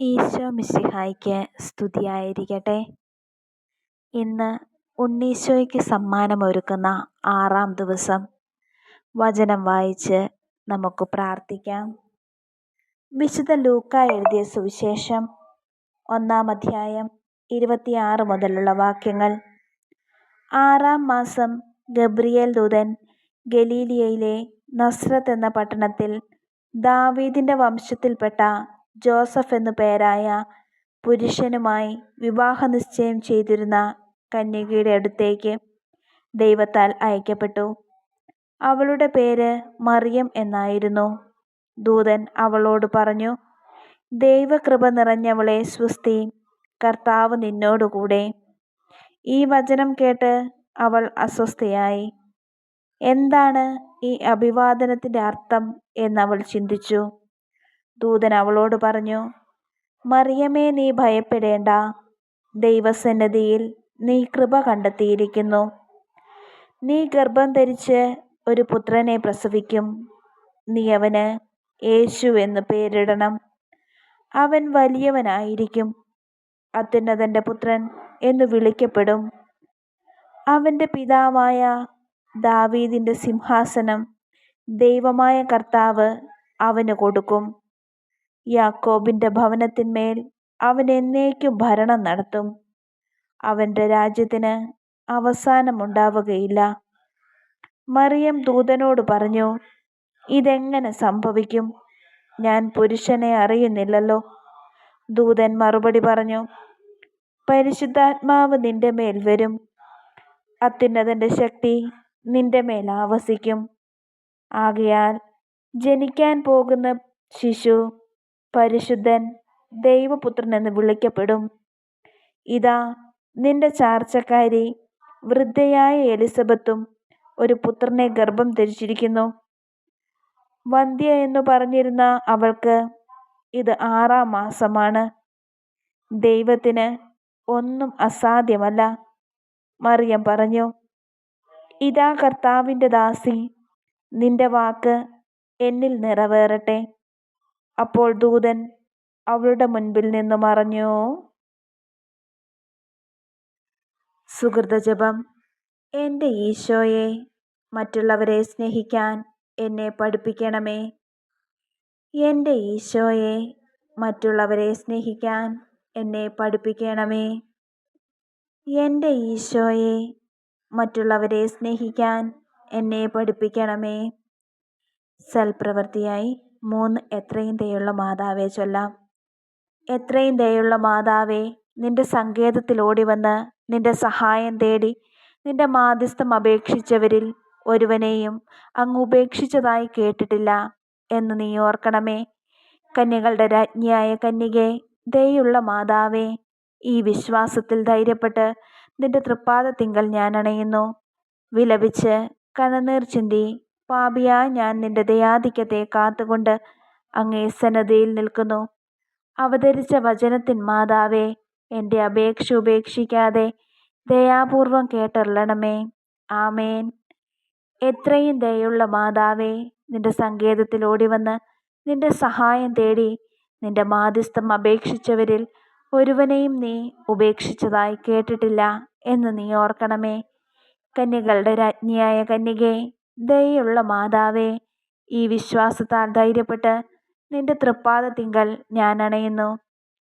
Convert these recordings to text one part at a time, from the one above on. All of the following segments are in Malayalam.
ഈശോ മിശിഹായ്ക്ക് സ്തുതിയായിരിക്കട്ടെ. ഇന്ന് ഉണ്ണീശോയ്ക്ക് സമ്മാനമൊരുക്കുന്ന ആറാം ദിവസം വചനം വായിച്ച് നമുക്ക് പ്രാർത്ഥിക്കാം. വിശുദ്ധ ലൂക്ക എഴുതിയ സുവിശേഷം ഒന്നാം അധ്യായം ഇരുപത്തിയാറ് മുതലുള്ള വാക്യങ്ങൾ. ആറാം മാസം ഗബ്രിയേൽ ദൂതൻ ഗലീലിയയിലെ നസ്രത്ത് എന്ന പട്ടണത്തിൽ ദാവീദിന്റെ വംശത്തിൽപ്പെട്ട ജോസഫ് എന്നു പേരായ പുരുഷനുമായി വിവാഹ നിശ്ചയം ചെയ്തിരുന്ന കന്യകയുടെ അടുത്തേക്ക് ദൈവത്താൽ അയക്കപ്പെട്ടു. അവളുടെ പേര് മറിയം എന്നായിരുന്നു. ദൂതൻ അവളോട് പറഞ്ഞു ദൈവകൃപ നിറഞ്ഞവളെ സ്വസ്തി കർത്താവ് നിന്നോടുകൂടെ. ഈ വചനം കേട്ട് അവൾ അസ്വസ്ഥയായി. എന്താണ് ഈ അഭിവാദനത്തിന്റെ അർത്ഥം? എന്നവൾ ചിന്തിച്ചു. ദൂതൻ അവളോട് പറഞ്ഞു മറിയമേ നീ ഭയപ്പെടേണ്ട. ദൈവസന്നദ്ധിയിൽ നീ കൃപ കണ്ടെത്തിയിരിക്കുന്നു. നീ ഗർഭം ധരിച്ച് ഒരു പുത്രനെ പ്രസവിക്കും. നീ അവന് യേശു എന്ന് പേരിടണം. അവൻ വലിയവനായിരിക്കും. അത്യുന്നതന്റെ പുത്രൻ എന്ന് വിളിക്കപ്പെടും. അവന്റെ പിതാവായ ദാവീദിന്റെ സിംഹാസനം ദൈവമായ കർത്താവ് അവന് കൊടുക്കും. യാക്കോബിന്റെ ഭവനത്തിന്മേൽ അവൻ എന്നേക്കും ഭരണം നടത്തും. അവന്റെ രാജ്യത്തിന് അവസാനമുണ്ടാവുകയില്ല. മറിയം ദൂതനോട് പറഞ്ഞു ഇതെങ്ങനെ സംഭവിക്കും? ഞാൻ പുരുഷനെ അറിയുന്നില്ലല്ലോ. ദൂതൻ മറുപടി പറഞ്ഞു പരിശുദ്ധാത്മാവ് നിന്റെ മേൽ വരും. അത്യുന്നതന്റെ ശക്തി നിന്റെ മേൽ ആവസിക്കും. ആകയാൽ ജനിക്കാൻ പോകുന്ന ശിശു പരിശുദ്ധൻ ദൈവപുത്രൻ എന്ന് വിളിക്കപ്പെടും. ഇതാ നിന്റെ ചാർച്ചക്കാരി വൃദ്ധയായ എലിസബത്തും ഒരു പുത്രനെ ഗർഭം ധരിച്ചിരിക്കുന്നു. വന്ധ്യ എന്ന് പറഞ്ഞിരുന്ന അവൾക്ക് ഇത് ആറാം മാസമാണ്. ദൈവത്തിന് ഒന്നും അസാധ്യമല്ല മറിയം പറഞ്ഞു. ഇതാ കർത്താവിന്റെ ദാസി നിന്റെ വാക്ക് എന്നിൽ നിറവേറട്ടെ. അപ്പോൾ ദൂതൻ അവളുടെ മുൻപിൽ നിന്ന് മറഞ്ഞു. സുഹൃതജപം എന്റെ ഈശോയെ മറ്റുള്ളവരെ സ്നേഹിക്കാൻ എന്നെ പഠിപ്പിക്കണമേ. എന്റെ ഈശോയെ മറ്റുള്ളവരെ സ്നേഹിക്കാൻ എന്നെ പഠിപ്പിക്കണമേ. എന്റെ ഈശോയെ മറ്റുള്ളവരെ സ്നേഹിക്കാൻ എന്നെ പഠിപ്പിക്കണമേ. സൽപ്രവൃത്തിയായി മൂന്ന് എത്രയും ദയുള്ള മാതാവേ ചൊല്ലാം. എത്രയും ദയുള്ള മാതാവേ നിന്റെ സങ്കേതത്തിൽ ഓടി വന്ന് നിന്റെ സഹായം തേടി നിന്റെ മാധ്യസ്ഥം അപേക്ഷിച്ചവരിൽ ഒരുവനെയും അങ്ങ് ഉപേക്ഷിച്ചതായി കേട്ടിട്ടില്ല എന്ന് നീ ഓർക്കണമേ. കന്യകളുടെ രാജ്ഞിയായ കന്യകെ ദയുള്ള മാതാവേ ഈ വിശ്വാസത്തിൽ ധൈര്യപ്പെട്ട് നിന്റെ തൃപ്പാദത്തിങ്കൽ ഞാൻ അണയുന്നു വിലപിച്ച് കണനീർ ചിന്തി പാപിയാ ഞാൻ നിന്റെ ദയാധിക്യത്തെ കാത്തുകൊണ്ട് അങ്ങേ സന്നദ്ധയിൽ നിൽക്കുന്നു. അവതരിച്ച വചനത്തിൻ മാതാവേ എന്റെ അപേക്ഷ ഉപേക്ഷിക്കാതെ ദയാപൂർവം കേട്ടറിയണമേ. ആമേൻ. എത്രയും ദയുള്ള മാതാവേ നിന്റെ സങ്കേതത്തിൽ ഓടിവന്ന് നിന്റെ സഹായം തേടി നിന്റെ മാധ്യസ്ഥം അപേക്ഷിച്ചവരിൽ ഒരുവനെയും നീ ഉപേക്ഷിച്ചതായി കേട്ടിട്ടില്ല എന്ന് നീ ഓർക്കണമേ. കന്യകളുടെ രാജ്ഞിയായ കന്യകെ ദയുള്ള മാതാവേ ഈ വിശ്വാസത്താൽ ധൈര്യപ്പെട്ട് നിന്റെ തൃപ്പാദത്തിങ്കൽ ഞാൻ അണയുന്നു.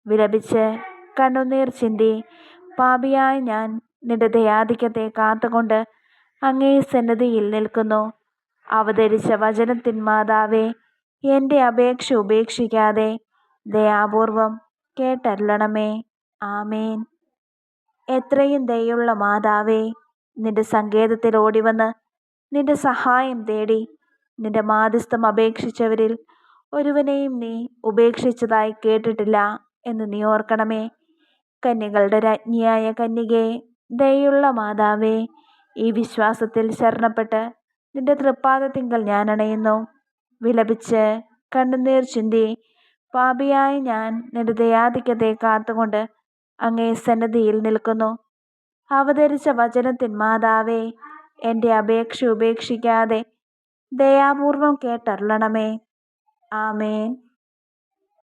വിലപിച്ച് കണ്ണുനീർ ചിന്തി പാപിയായ ഞാൻ നിന്റെ ദയാധിക്യത്തെ കാത്തുകൊണ്ട് അങ്ങേ സന്നദ്ധിയിൽ നിൽക്കുന്നു. അവതരിച്ച വചനത്തിൻ മാതാവേ എന്റെ അപേക്ഷ ഉപേക്ഷിക്കാതെ ദയാപൂർവം കേട്ടല്ലണമേ ആമേൻ. എത്രയും ദയുള്ള മാതാവേ നിന്റെ സങ്കേതത്തിൽ ഓടിവന്ന് നിന്റെ സഹായം തേടി. നിന്റെ മാധ്യസ്ഥം അപേക്ഷിച്ചവരിൽ ഒരുവനെയും നീ ഉപേക്ഷിച്ചതായി കേട്ടിട്ടില്ല എന്ന് നീ ഓർക്കണമേ. കന്യകളുടെ രാജ്ഞിയായ കന്യകയെ ദയുള്ള മാതാവേ ഈ വിശ്വാസത്തിൽ ശരണപ്പെട്ട് നിന്റെ തൃപ്പാദത്തിങ്കൽ ഞാൻ അണയുന്നു. വിലപിച്ച് കണ്ണുനീർ ചിന്തി പാപിയായ ഞാൻ നിന്റെ ദയാധിക്യത്തെ കാത്തുകൊണ്ട് അങ്ങേ സന്നദ്ധിയിൽ നിൽക്കുന്നു. അവതരിച്ച വചനത്തിൻ മാതാവേ എന്റെ അപേക്ഷ ഉപേക്ഷിക്കാതെ ദയാപൂർവം കേട്ടരുളണമേ. ആമേൻ.